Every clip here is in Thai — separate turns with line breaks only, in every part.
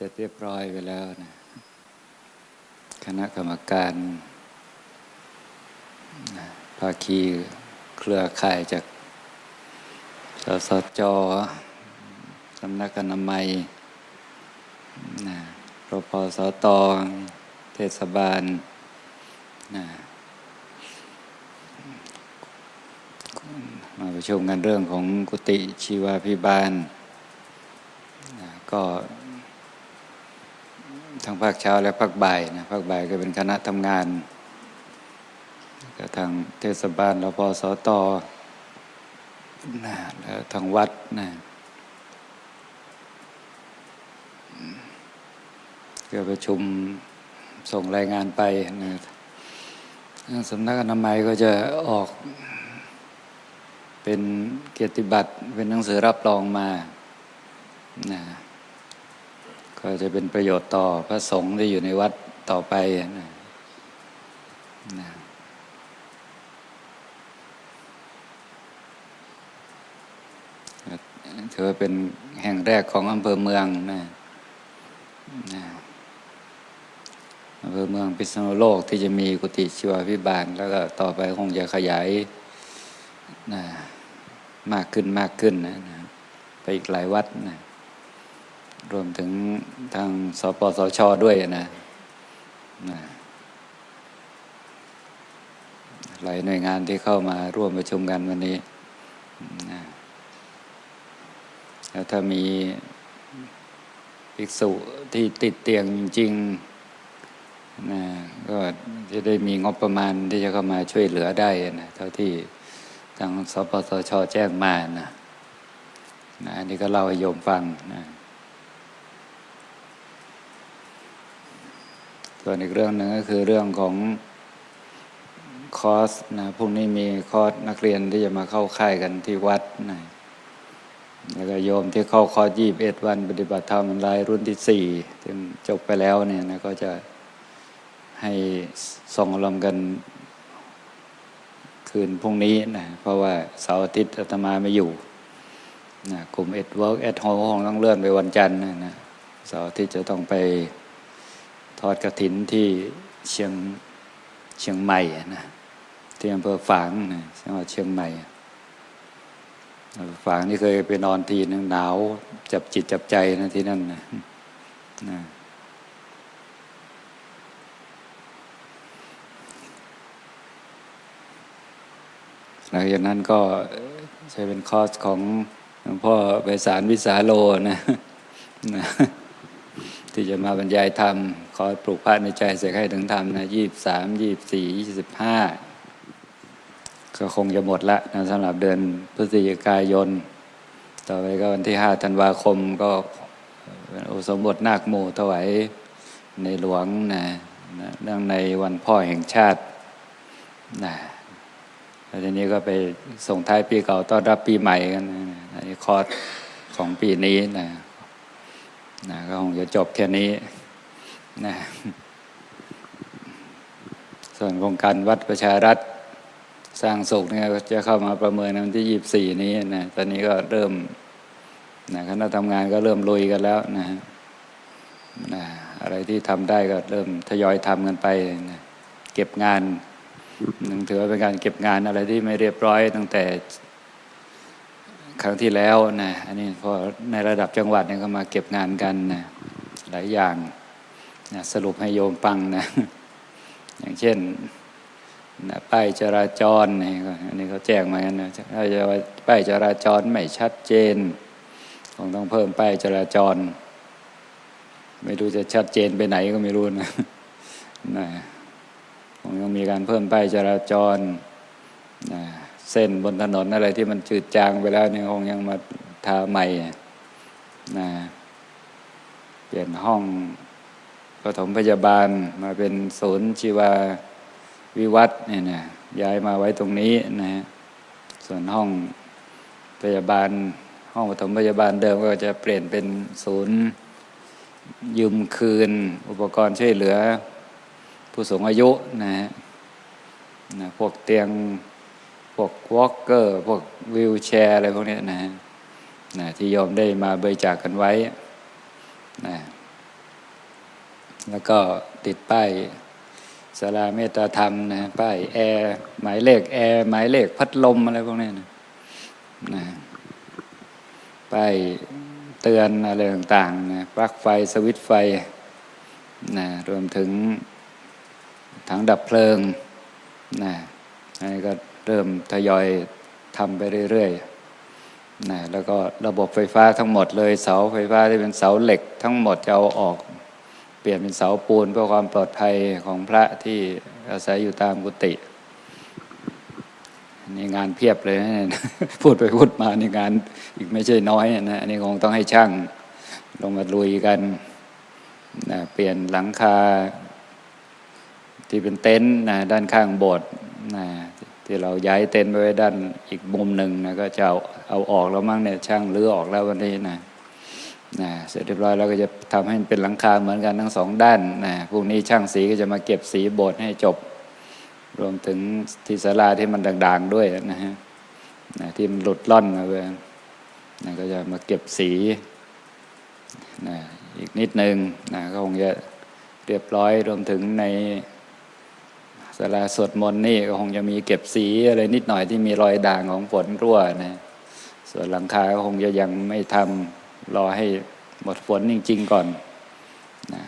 เสร็จเรียบร้อยไปแล้วนะคณะกรรมการภาคีเครือข่ายจากสสจสำนักอนามัยนะรพสตเทศบาลนะมาประชุมกันเรื่องของกุฏิชีวาพิบาลนะก็ ทั้งภาคเช้าและภาคบ่ายนะภาคบ่ายก็เป็นคณะทำงานก็ทางเทศบาลรพสตนะแล้วทางวัดนะก็ประชุมส่งรายงานไปนะสำนักอนามัยก็จะออกเป็นเกียรติบัตรเป็นหนังสือรับรองมานะ ก็จะเป็นประโยชน์ต่อพระสงฆ์ที่อยู่ในวัดต่อไปนะนะถือว่าเป็นแห่งแรกของอำเภอเมืองนะนะอำเภอเมืองพิษณุโลกที่จะมีกุฏิชีวาพิบาล แล้วก็ต่อไปคงจะขยายนะมากขึ้นมากขึ้นนะนะไปอีกหลายวัดนะ รวมถึงทางสปสชด้วยนะนะหลายหน่วยงานที่เข้ามาร่วมประชุมกันวันนี้นะแล้วถ้ามีภิกษุที่ติดเตียงจริงนะก็จะได้มีงบประมาณที่จะเข้ามาช่วยเหลือได้นะเท่าที่ทางสปสชแจ้งมานะนะอันนี้ก็เล่าให้โยมฟังนะ ส่วนอีกเรื่องหนึ่งก็คือเรื่องของคอร์สนะพรุ่งนี้มีคอร์สนักเรียนที่จะมาเข้าค่ายกันที่วัดนะแล้วก็โยมที่เข้าคอร์สยี่บเอ็ดวัน ปฏิบัติธรรมรายรุ่นที่สี่ถึงจบไปแล้วเนี่ยนะก็จะให้ส่งอารมณ์กันคืนพรุ่งนี้นะเพราะว่าเสาร์อาทิตย์อาตมาไม่อยู่นะกลุ่มเอ็ดเวิร์กเอ็ดโฮคงต้องเลื่อนไปวันจันทร์นะนะเสาร์อาทิตย์จะต้องไป ทอดกระถินที่เชียงเชียงใหม่นะที่อำเภอฝางนะจังหวัดเชียงใหม่ฝางนี่เคยไปนอนทีนึงหนาว จับจิตจับใจนะที่นั่นนะนะหลังจากนั้นก็ใช้เป็นคอร์สของหลวงพ่อไปสารวิสาโลนะนะ ที่จะมาบรรยายธรรมคอปลูกพระในใจเสกให้ถึงธรรมนะยี่สามยี่สี่ยี่สิบห้าก็คงจะหมดละนะสำหรับเดือนพฤศจิกายน ต่อไปก็วันที่ห้าธันวาคมก็เป็นอุสมบทนาคโมถวายในหลวงนะนะเนื่องในวันพ่อแห่งชาตินะแล้วทีนี้ก็ไปส่งท้ายปีเก่าต้อนรับปีใหม่กันนะนี่คอร์สของปีนี้นะ นะก็คงจะจบแค่นี้นะส่วนโครงการวัดประชารัฐสร้างสุขเนี่ยจะเข้ามาประเมินในวันที่ยี่สี่นี้นะตอนนี้ก็เริ่มนะคณะทำงานก็เริ่มลุยกันแล้วนะนะอะไรที่ทำได้ก็เริ่มทยอยทำกันไปนะเก็บงานหนึ่งถือว่าเป็นการเก็บงานอะไรที่ไม่เรียบร้อยตั้งแต่ ครั้งที่แล้วนะอันนี้พอในระดับจังหวัดเนี่ยก็มาเก็บงานกันนะหลายอย่างนะสรุปให้โยมฟังนะ อย่างเช่นนะป้ายจราจรนี่อันนี้เขาแจ้งมากันนะถ้าจะป้ายจราจรไม่ชัดเจนคงต้องเพิ่มป้ายจราจร ไม่รู้จะชัดเจนไปไหนก็ไม่รู้นะนะคงต้องมีการเพิ่มป้ายจราจรนะ เส้นบนถนนอะไรที่มันจืดจางไปแล้วเนี่ยคงยังมาทาใหม่นะเปลี่ยนห้องปฐมพยาบาลมาเป็นศูนย์ชีวาวิวัฒน์เนี่ยนะย้ายมาไว้ตรงนี้นะส่วนห้องพยาบาล ห้องปฐมพยาบาลเดิมก็จะเปลี่ยนเป็นศูนย์ยืมคืน อุปกรณ์ช่วยเหลือ ผู้สูงอายุนะฮะนะพวกเตียง พวกวอล์กเกอร์พวกวิวแชร์อะไรพวกนี้นะฮะนะที่โยมได้มาบริจาคกันไว้นะแล้วก็ติดป้ายสาราเมตตาธรรมนะป้ายแอร์หมายเลขแอร์หมายเลขพัดลมอะไรพวกนี้นะนะป้ายเตือนอะไรต่างๆนะปลั๊กไฟสวิตไฟนะรวมถึงถังดับเพลิงนะอันนี้ก็ เริ่มทยอยทำไปเรื่อยๆนะแล้วก็ระบบไฟฟ้าทั้งหมดเลยเสาไฟฟ้าที่เป็นเสาเหล็ก ทั้งหมดจะเอาออก เปลี่ยนเป็นเสาปูนเพื่อความปลอดภัยของพระที่อาศัยอยู่ตามกุฏินี่งานเพียบเลยนะพูดไปพูดมานี่งานอีกไม่ใช่น้อยนะอันนี้คงต้องให้ช่างลงมาลุยกันนะเปลี่ยนหลังคาที่เป็นเต็นท์นะด้านข้างโบสถ์นะ ที่เราย้ายเต็นท์ไปไว้ด้านอีกมุมหนึ่งนะก็จะเอาเอาออกแล้วมั้งเนี่ยช่างรื้อออกแล้ววันนี้นะนะเสร็จเรียบร้อยแล้วก็จะทำให้เป็นหลังคาเหมือนกันทั้งสองด้านนะพรุ่งนี้ช่างสีก็จะมาเก็บสีโบสถ์ให้จบ รวมถึงที่ศาลาที่มันด่างๆด้วยนะฮะนะที่มันหลุดล่อนมาเลยนะก็จะมาเก็บสีนะอีกนิดนึงนะก็คงจะเรียบร้อยรวมถึงใน ศาลาสวดมนต์นี่ก็คงจะมีเก็บสีอะไรนิดหน่อยที่มีรอยด่างของฝนรั่วนะส่วนหลังคาก็คงจะยังไม่ทำรอให้หมดฝนจริง ๆ ก่อนนะ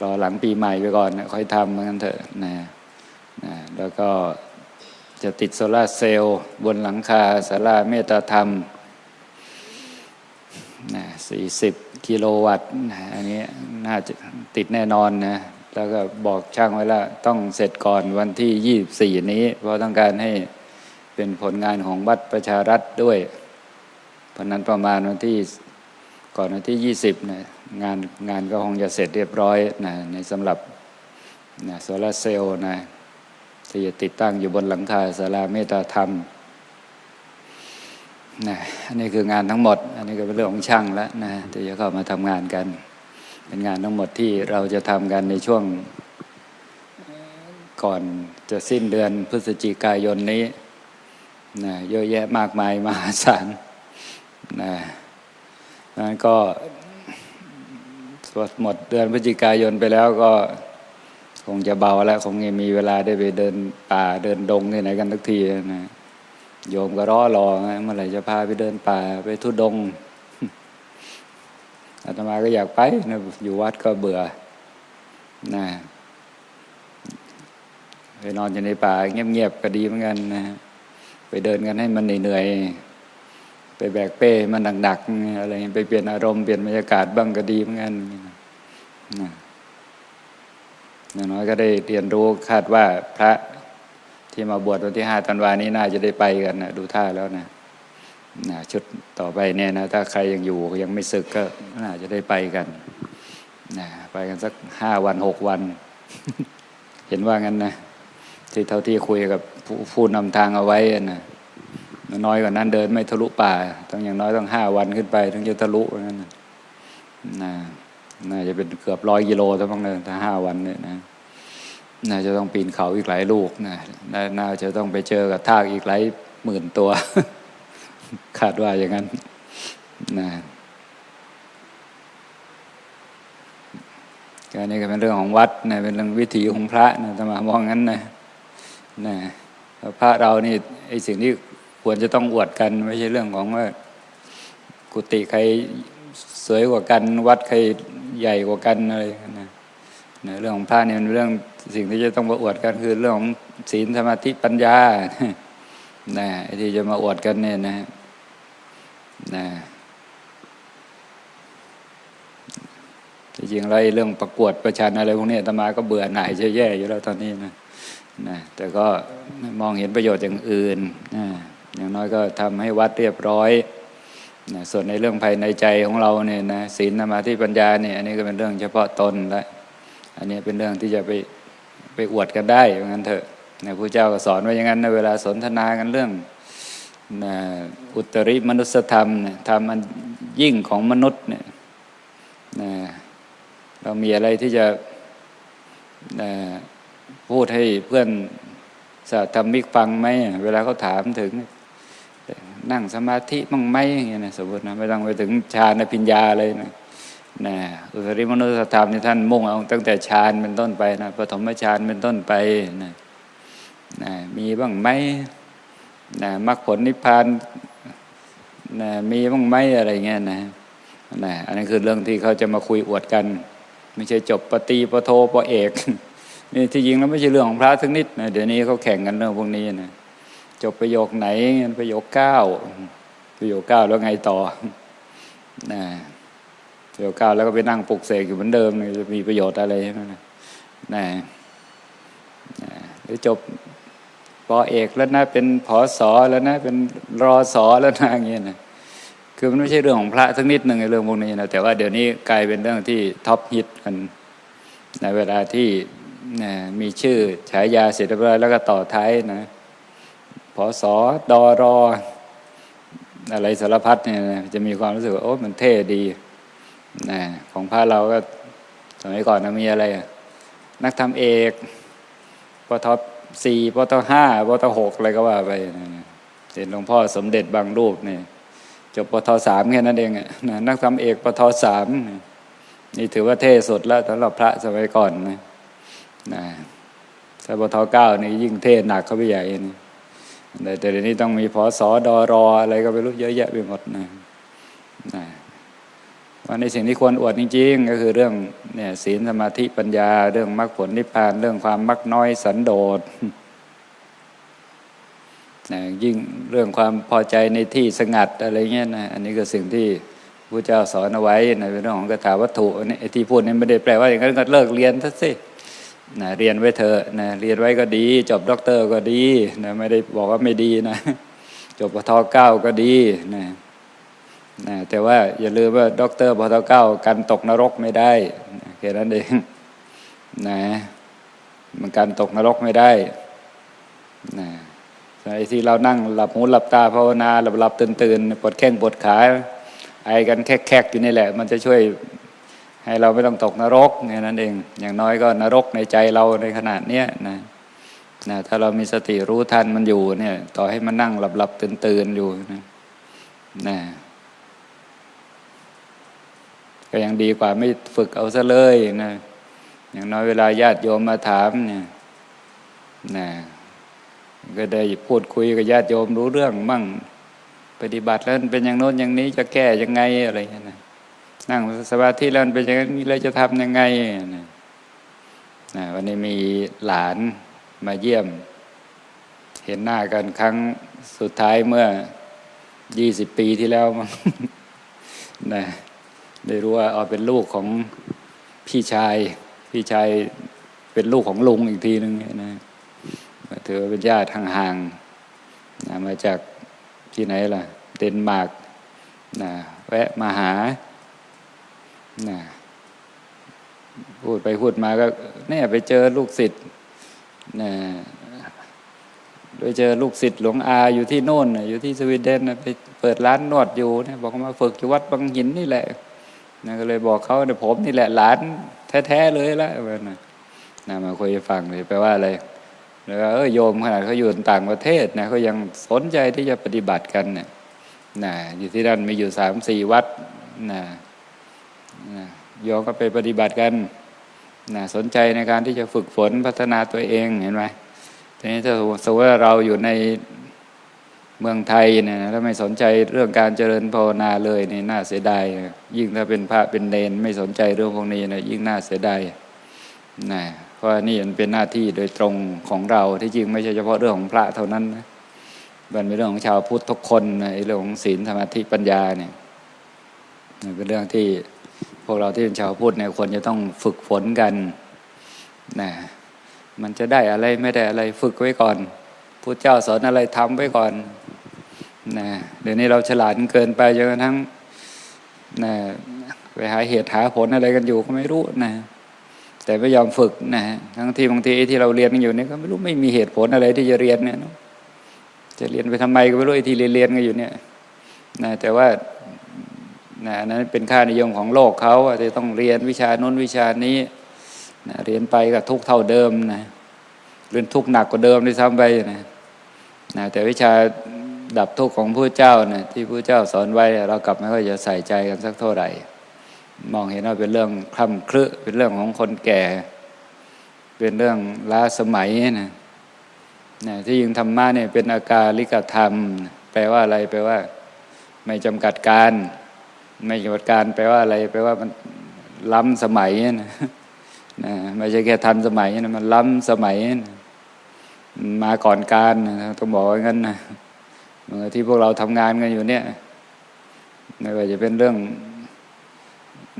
รอหลังปีใหม่ไปก่อนนะค่อยทำเหมือนกันเถอะนะนะแล้วก็จะติดโซลาเซลล์บนหลังคาศาลาเมตตาธรรมนะ40 กิโลวัตต์นะอันนี้น่าจะติดแน่นอนนะ แล้วก็บอกช่างไว้ล้วต้องเสร็จก่อนวันที่24นี้ เพราะต้องการให้เป็นผลงานของวัดประชารัฐด้วยเพราะนั้นประมาณวันที่ก่อนวันที่20นะงานงานก็คงจะเสร็จเรียบร้อยนะในสำหรับนะโซลาเซลล์นะที่จะติดตั้งอยู่บนหลังคาศาลาเมตตาธรรมนะอันนี้คืองานทั้งหมด อันนี้ก็เป็นเรื่องของช่างแล้วนะที่จะเข้ามาทำงานกัน เป็นงานทั้งหมดที่เราจะทำกันในช่วงก่อนจะสิ้นเดือนพฤศจิกายนนี้นะเยอะแยะมากมายมหาศาลนะนั้นก็หมดเดือนพฤศจิกายนไปแล้วก็คงจะเบาแล้วคงจะมีเวลาได้ไปเดินป่าเดินดงที่ไหนกันทุกทีนะโยมก็รอรอเมื่อไหร่จะพาไปเดินป่าไปทุดง อาตมาก็อยากไปนะอยู่วัดก็เบื่อนะไปนอนอยู่ในป่าเงียบๆก็ดีเหมือนกันนะไปเดินกันให้มันเหนื่อยๆไปแบกเป้มันหนักๆอะไรไปเปลี่ยนอารมณ์เปลี่ยนบรรยากาศบ้างก็ดีเหมือนกันนะอย่างน้อยก็ได้เรียนรู้คาดว่าพระที่มาบวชวันที่ห้าธันวานี้น่าจะได้ไปกันนะดูท่าแล้วนะ นะชุดต่อไปเนี่ยนะถ้าใครยังอยู่ยังไม่ศึกก็น่าจะได้ไปกันนะไปกันสักห้าวันหกวัน เห็นว่างั้นนะที่เท่าที่คุยกับผู้ผู้นำทางเอาไว้นะน้อยกว่านั้นเดินไม่ทะลุป่า ต้องอย่างน้อยต้องห้าวันขึ้นไปถึงจะทะลุงั้นนะนะน่าจะเป็นเกือบร้อยกิโลทั้งนั้นถ้าห้าวันเนี่ยนะน่าจะต้องปีนเขาอีกหลายลูกนะน่าจะต้องไปเจอกับทากอีกหลายหมื่นตัว คาดว่าอย่างนั้นนะการนี้ก็เป็นเรื่องของวัดนะเป็นเรื่องวิถีของพระนะธรรมามองงั้นนะนะพระเรานี่ไอสิ่งที่ควรจะต้องอวดกัน ไม่ใช่เรื่องของว่ากุฏิใครสวยกว่ากัน วัดใครใหญ่กว่ากันอะไรนะนะเรื่องของพระเนี่ยเป็นเรื่องสิ่งที่จะต้องมาอวดกันคือเรื่องของศีลสมาธิปัญญานะที่จะมาอวดกันเนี่ยนะ นะจริงๆแล้วเรื่องประกวดประชันอะไรพวกนี้ตมาก็เบื่อหน่ายแย่ๆอยู่แล้วตอนนี้นะนะแต่ก็มองเห็นประโยชน์อย่างอื่นนะอย่างน้อยก็ทำให้วัดเรียบร้อยนะส่วนในเรื่องภายในใจของเราเนี่ยนะศีลสมาธิปัญญาเนี่ยอันนี้ก็เป็นเรื่องเฉพาะตนละอันนี้เป็นเรื่องที่จะไปไปอวดกันได้เหมือนกันเถอะนะพระเจ้าก็สอนไว้อย่างนั้นในเวลาสนทนากันเรื่อง นะอุตริมนุสธรรมเนี่ยธรรมอันยิ่งของมนุษย์เนี่ยนะเรามีอะไรที่จะนะพูดให้เพื่อนสัตธรรมิกฟังไหมเวลาเขาถามถึง นั่งสมาธิมั่งไหมอย่างเงี้ยนะสมมตินะไม่ต้องไปถึงฌานปิญญาเลยนะนะอุตริมนุสธรรมนี่ท่านมุ่งเอาตั้งแต่ฌานเป็นต้นไปนะปฐมฌานเป็นต้นไปนะนะมีบ้างไหม นะมรรคผลนิพพานนะมีบ้างไหมอะไรเงี้ยนะนะอันนี้คือเรื่องที่เขาจะมาคุยอวดกัน ไม่ใช่จบปตีปโทปเอกนี่ที่จริงแล้วไม่ใช่เรื่องของพระทั้งนิดนะเดี๋ยวนี้เขาแข่งกันเรื่องพวกนี้นะจบประโยคไหนประโยคเก้าประโยคเก้าแล้วไงต่อนะประโยคเก้าแล้วก็ไปนั่งปลุกเสกอยู่เหมือนเดิมจะมีประโยชน์อะไรใช่ไหมนะนะหรือจบ ปอเอกแล้วนะเป็นผอสอแล้วนะเป็นรอสอแล้วนะอย่างเงี้ยนะคือมันไม่ใช่เรื่องของพระสักนิดหนึ่งในเรื่องพวกนี้นะแต่ว่าเดี๋ยวนี้กลายเป็นเรื่องที่ท็อปฮิตกันในเวลาที่นะมีชื่อฉายาเสร็จเรียบร้อยแล้วก็ต่อท้ายนะพอสอดอรอ อะไรสารพัดเนี่ยนะจะมีความรู้สึกว่าโอ้มันเท่ดีนะของพระเราก็สมัยก่อนนะมีอะไร นักทำเอกปท สี่ปทห้าปทหกอะไรก็ว่าไปเห็นหลวงพ่อสมเด็จบางรูปเนี่ยจบปทสามแค่นั้นเองอะนะนักทำเอกปทสามนี่ถือว่าเท่สุดแล้วสำหรับพระสมัยก่อนนะนะถ้าปทเก้านี่ยิ่งเท่หนักเข้าไปใหญ่นี่แต่เดี๋ยวนี้ต้องมีพอสอดอรออะไรก็ไม่รู้เยอะแยะไปหมดนะนะ ว่าในสิ่งที่ควรอวดจริง ๆ ก็คือเรื่องเนี่ยศีลสมาธิปัญญา เรื่องมรรคผลนิพพานเรื่องความมักน้อยสันโดษนะยิ่งเรื่องความพอใจในที่สงัดอะไรเงี้ยนะอันนี้ก็สิ่งที่พระเจ้าสอนเอาไว้ในเรื่องของคาถาวัตถุนนี้ไอ้ที่พูดนี่ไม่ได้แปลว่าอย่างนั้นก็เลิกเรียนซะสินะเรียนไว้เถอะนะเรียนไว้ก็ดี จบด็อกเตอร์ก็ดีนะไม่ได้บอกว่าไม่ดีนะ จบปทเก้าก็ดีนะ นะแต่ว่าอย่าลืมว่าด็อกเตอร์ปทเก้ากันตกนรกไม่ได้แค่นั้นเองนะมันการตกนรกไม่ได้นะไอ้ที่เรานั่งหลับหูหลับตาภาวนาหลับหลับตื่นตื่นปวดแข้งปวดขาไอกันแคกๆอยู่นี่แหละ มันจะช่วยให้เราไม่ต้องตกนรกแค่นั้นเอง อย่างน้อยก็นรกในใจเราในขนาดเนี้ยนะนะถ้าเรามีสติรู้ทันมันอยู่เนี่ย ต่อให้มันนั่งหลับหลับตื่นตื่นอยู่นะนะ ก็ยังดีกว่าไม่ฝึกเอาซะเลยนะอย่างน้อยเวลาญาติโยมมาถามเนี่ยนะก็ได้พูดคุยกับญาติโยมรู้เรื่องมั่ง ปฏิบัติแล้วเป็นอย่างโน้นอย่างนี้จะแก้ยังไงอะไรเงี้ยนะนั่งสมาธิแล้วเป็นอย่างนี้เราจะทำยังไงนะนะวันนี้มีหลานมาเยี่ยม เห็นหน้ากันครั้งสุดท้ายเมื่อยี่สิบปีที่แล้วมั้งนะ ได้รู้ว่าเอาเป็นลูกของพี่ชาย พี่ชายเป็นลูกของลุงอีกทีหนึ่งนะถือว่าเป็นญาติห่างๆนะมาจากที่ไหนล่ะ เดนมาร์กนะแวะมาหานะพูดไปพูดมาก็เนี่ยไปเจอลูกศิษย์นะโดยเจอลูกศิษย์หลวงอาอยู่ที่โน่นอยู่ที่สวีเดนไปเปิดร้านนวดอยู่นี่ยบอกมาฝึกอยู่วัดบางหินนี่แหละ นะก็เลยบอกเขาเนี่ยผมนี่แหละหลานแท้ๆเลยละนะนะมาคุยฟังเลยแปลว่าอะไรแล้วเออโยมขนาดเขาอยู่ต่างประเทศนะเขายังสนใจที่จะปฏิบัติกันเนี่ยนะอยู่ที่นั่นมีอยู่สามสี่วัดนะนะโยมก็ไปปฏิบัติกันนะสนใจในการที่จะฝึกฝนพัฒนาตัวเองเห็นไหมทีนี้ถ้าสมมติว่าเราอยู่ใน เมืองไทยเนี่ยแล้วไม่สนใจเรื่องการเจริญภาวนาเลยนี่น่าเสียดายยิ่งถ้าเป็นพระเป็นเนนไม่สนใจเรื่องพวกนี้นะยิ่งน่าเสียดายนะเพราะนี่มันเป็นหน้าที่โดยตรงของเราที่จริงไม่ใช่เฉพาะเรื่องของพระเท่านั้นนะมันเป็นเรื่องของชาวพุทธทุกคนนะเรื่องของศีลสมาธิปัญญาเนี่ยเป็นเรื่องที่พวกเราที่เป็นชาวพุทธเนี่ยควรจะต้องฝึกฝนกันนะมันจะได้อะไรไม่ได้อะไรฝึกไว้ก่อนพุทธเจ้าสอนอะไรทำไว้ก่อน นะเดี๋ยวนี้เราฉลาดเกินไปจนกระทั่งนะไปหาเหตุหาผลอะไรกันอยู่ก็ไม่รู้นะแต่ไม่ยอมฝึกนะทั้งที่บางทีที่เราเรียนกันอยู่เนี่ยก็ไม่รู้ไม่มีเหตุผลอะไรที่จะเรียนเนี่ยจะเรียนไปทำไมก็ไม่รู้ไอ้ที่เรียนกันอยู่เนี่ยนะแต่ว่านะนั้นเป็นค่านิยมของโลกเขาจะต้องเรียนวิชาโน้นวิชานี้นะเรียนไปกับทุกเท่าเดิมนะเรียนทุกหนักกว่าเดิมด้วยซ้ำไปนะนะแต่วิชา ดับทุกข์ของผู้เจ้าเนะที่ผู้เจ้าสอนไว้เรากลับไม่ค่อยจะใส่ใจกันสักเท่าไหร่ มองเห็นว่าเป็นเรื่องคล่ำครึเป็นเรื่องของคนแก่ เป็นเรื่องล้าสมัยนะนะที่ยิงธรรมะเนี่ยเป็นอาการลิกธรรม แปลว่าอะไรแปลว่า ไม่จำกัดการ ไม่จำกัดการ แปลว่าอะไร แปลว่ามันล้ำสมัยนะนะไม่ใช่แค่ทันสมัยนะมันล้ำสมัยนะมาก่อนการนะต้องบอกว่างั้นนะ ที่พวกเราทำงานกันอยู่เนี่ยไม่ว่าจะเป็นเรื่อง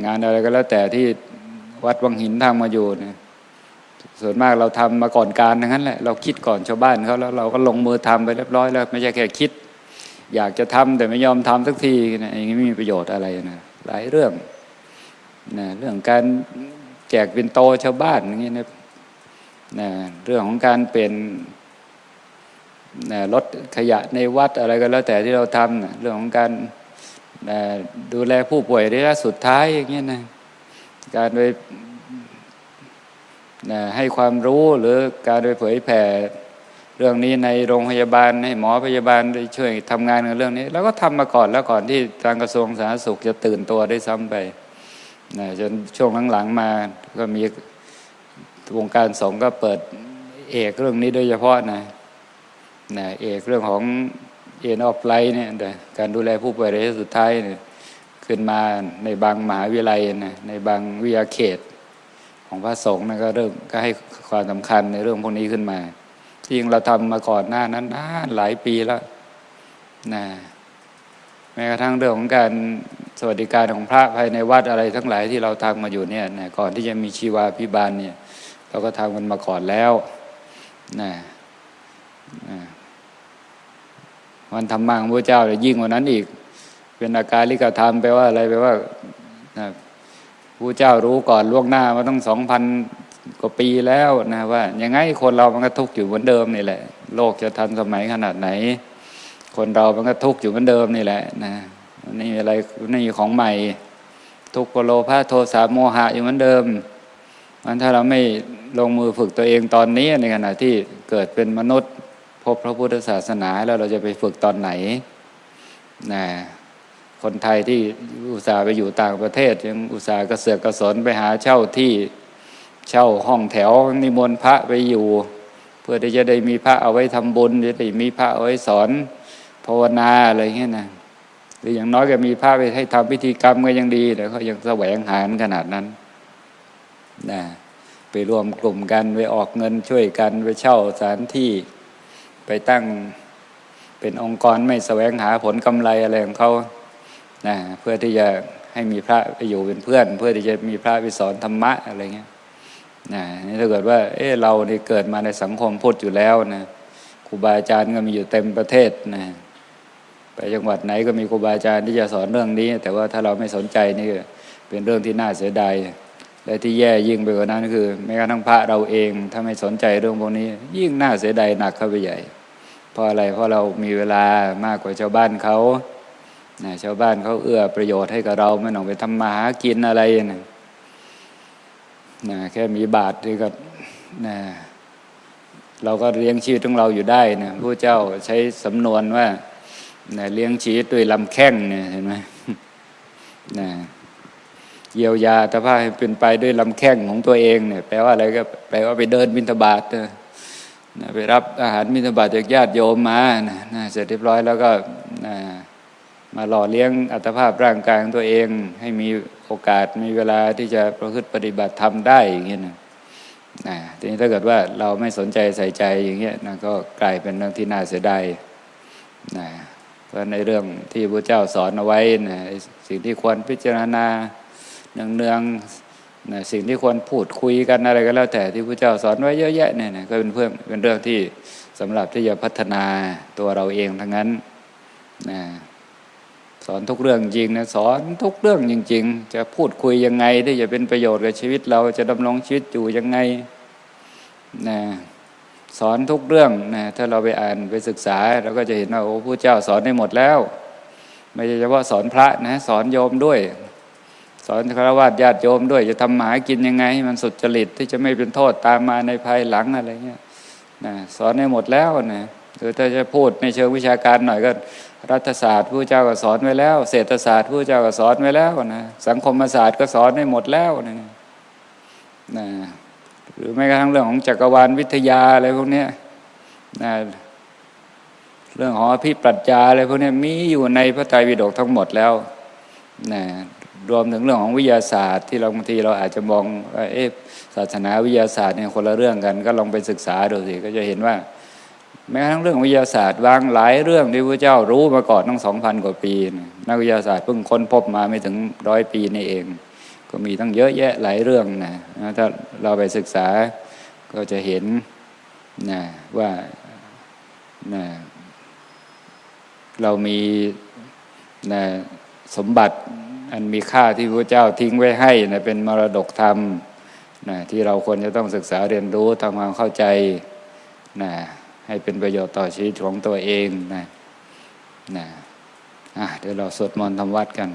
งานอะไรก็แล้วแต่ที่วัดวังหินทำมาอยู่เนี่ยส่วนมากเราทำมาก่อนการทั้งนั้นแหละเราคิดก่อนชาวบ้านเขาแล้วเราก็ลงมือทำไปเรียบร้อยแล้ว ไม่ใช่แค่คิด อยากจะทำแต่ไม่ยอมทำสักทีนะอย่างนี้ไม่มีประโยชน์อะไรนะหลายเรื่องนะเรื่องการแจกเป็นโตชาวบ้านอย่างนี้นะนะเรื่องของการเป็น ลดขยะในวัดอะไรก็แล้วแต่ที่เราทำเรื่องของการดูแลผู้ป่วยระยะสุดท้ายอย่างเงี้ยนะการไปให้ความรู้หรือการไปเผยแผ่เรื่องนี้ในโรงพยาบาลให้หมอพยาบาลได้ช่วยทำงานในเรื่องนี้เราก็ทำมาก่อนแล้วก่อนที่ทางกระทรวงสาธารณสุขจะตื่นตัวได้ซ้ำไปนะจนช่วงหลังๆมาก็มีวงการสงฆ์ก็เปิดเอกเรื่องนี้โดยเฉพาะนะ นะเอกเรื่องของเอ็นออฟไลท์เนี่ยการดูแลผู้ป่วยระยะสุดท้ายเนี่ยขึ้นมาในบางมหาวิทยาลัยนะในบางวิทยาเขตของพระสงฆ์นะก็เริ่มก็ให้ความสำคัญในเรื่องพวกนี้ขึ้นมาที่จริงเราทำมาก่อนหน้านั้นนานหลายปีแล้วนะแม้กระทั่งเรื่องของการสวัสดิการของพระภายในวัดอะไรทั้งหลายที่เราทำมาอยู่เนี่ยนะก่อนที่จะมีชีวาพิบาลเนี่ย เราก็ทำกันมาก่อนแล้วนะนะ วันธรรมะของพระเจ้าเลยยิ่งกว่านั้นอีก เป็นอาการลิกธรรมแปลว่าอะไรแปลว่านะพระเจ้ารู้ก่อนล่วงหน้ามาต้องสองพันกว่าปีแล้วนะว่ายังไงคนเรามันก็ทุกข์อยู่เหมือนเดิมนี่แหละ โลกจะทันสมัยขนาดไหน คนเรามันก็ทุกข์อยู่เหมือนเดิมนี่แหละนะนี่อะไรนี่ของใหม่ ทุกข์โลภะโทสะโมหะอยู่เหมือนเดิมมันถ้าเราไม่ลงมือฝึกตัวเองตอนนี้ในขณะที่เกิดเป็นมนุษย์ บพระพุทธศาสนาแล้วเราจะไปฝึกตอนไหนนะคนไทยที่อุตส่าห์ไปอยู่ต่างประเทศ ยังอุตส่าห์กระเสือกกระสนไปหาเช่าที่เช่าห้องแถวนิมนต์พระไปอยู่ เพื่อที่จะได้มีพระเอาไว้ทำบุญจะได้มีพระเอาไว้สอนภาวนาอะไรเงี้ยนะหรืออย่างน้อยก็มีพระไปให้ทำพิธีกรรมก็ยังดีแต่เขายังแสวงหาขนาดนั้นนะไปรวมกลุ่มกันไปออกเงินช่วยกันไปเช่าสถานที่ ไปตั้งเป็นองค์กรไม่แสวงหาผลกำไรอะไรของเขานะเพื่อที่จะให้มีพระไปอยู่เป็นเพื่อน เพื่อที่จะมีพระไปสอนธรรมะอะไรเงี้ยนะนี่ถ้าเกิดว่า เออเราเนี่เกิดมาในสังคมพุทธอยู่แล้วนะครูบาอาจารย์ก็มีอยู่เต็มประเทศนะไปจังหวัดไหนก็มีครูบาอาจารย์ที่จะสอนเรื่องนี้ แต่ว่าถ้าเราไม่สนใจนี่เป็นเรื่องที่น่าเสียดายและที่แย่ยิ่งไปกว่านั้นคือแม้กระทั่งพระเราเองถ้าไม่สนใจเรื่องพวกนี้ ยิ่งน่าเสียดายหนักเข้าไปใหญ่ ราะอะไรเพราะเรามีเวลามากกว่าชาวบ้านเขานะชาวบ้านเขาเอื้อประโยชน์ให้กับเราไม่ต้องไปทำมาหากินอะไรนะนะแค่มีบาทนี่ก็นะเราก็เลี้ยงชีวิตของเราอยู่ได้นะพระเจ้าใช้สำนวนว่านะเลี้ยงชีวิตด้วยลำแข้งเนี่ยเห็นไหมนะเยียวยาแต่ว่าเป็นไปด้วยลำแข้งของตัวเองเนี่ย แปลว่าอะไรก็แปลว่าไปเดินบิณฑบาตนะ ไปรับอาหารบิณฑบาตจากญาติโยมมานะนะเสร็จเรียบร้อยแล้วก็นะมาหล่อเลี้ยงอัตภาพร่างกายของตัวเอง ให้มีโอกาสมีเวลาที่จะประพฤติปฏิบัติทำได้อย่างเงี้ยนะนะทีนี้ถ้าเกิดว่าเราไม่สนใจใส่ใจอย่างเงี้ยนะก็กลายเป็นเรื่องที่น่าเสียดายนะเพราะในเรื่องที่พระเจ้าสอนเอาไว้นะสิ่งที่ควรพิจารณาเนืองๆ นะสิ่งที่ควรพูดคุยกันอะไรก็แล้วแต่ที่พระเจ้าสอนไว้เยอะแยะเนี่ยนะก็เป็นเพื่อนเป็นเรื่องที่สำหรับที่จะพัฒนาตัวเราเองทั้งนั้นนะสอนทุกเรื่องจริงนะสอนทุกเรื่องจริง ๆ จะพูดคุยยังไงที่จะเป็นประโยชน์กับชีวิตเราจะดำรงชีวิตอยู่ยังไงนะสอนทุกเรื่องนะถ้าเราไปอ่านไปศึกษาเราก็จะเห็นว่าโอ้พระเจ้าสอนได้หมดแล้ว ไม่ใช่เฉพาะสอนพระนะสอนโยมด้วย สอนฆราวาสญาติโยมด้วย จะทำหมากินยังไงให้มันสุดจริตที่จะไม่เป็นโทษตามมาในภายหลังอะไรเงี้ยนะสอนได้หมดแล้วนะคือถ้าจะพูดในเชิงวิชาการหน่อยก็รัฐศาสตร์ผู้เจ้าก็สอนไว้แล้ว เศรษฐศาสตร์ผู้เจ้าก็สอนไว้แล้วนะสังคมศาสตร์ก็สอนไว้หมดแล้วนะนะหรือแม้กระทั่งเรื่องของจักรวาลวิทยาอะไรพวกนี้นะเรื่องของอภิปรัชญาอะไรพวกนี้มีอยู่ในพระไตรปิฎกทั้งหมดแล้วนะ รวมถึงเรื่องของวิทยาศาสตร์ ที่เราบางทีเราอาจจะมองว่าเอ๊ะศาสนาวิทยาศาสตร์เนี่ยคนละเรื่องกัน ก็ลองไปศึกษาดูสิก็จะเห็นว่าแม้กระทั่งเรื่องวิทยาศาสตร์บางหลายเรื่องที่พระเจ้ารู้มาก่อนตั้งสองพันกว่าปีนะนักวิทยาศาสตร์เพิ่งค้นพบมาไม่ถึงร้อยปีนี่เอง ก็มีตั้งเยอะแยะหลายเรื่องนะถ้าเราไปศึกษาก็จะเห็นนะว่านะเรามีนะสมบัติ อันมีค่าที่พระเจ้าทิ้งไว้ให้นะเป็นมรดกธรรมนะที่เราควรจะต้องศึกษาเรียนรู้ทำความเข้าใจนะให้เป็นประโยชน์ต่อชีวิตของตัวเองนะนะอะเดี๋ยวเราสวดมนต์ทำวัดกัน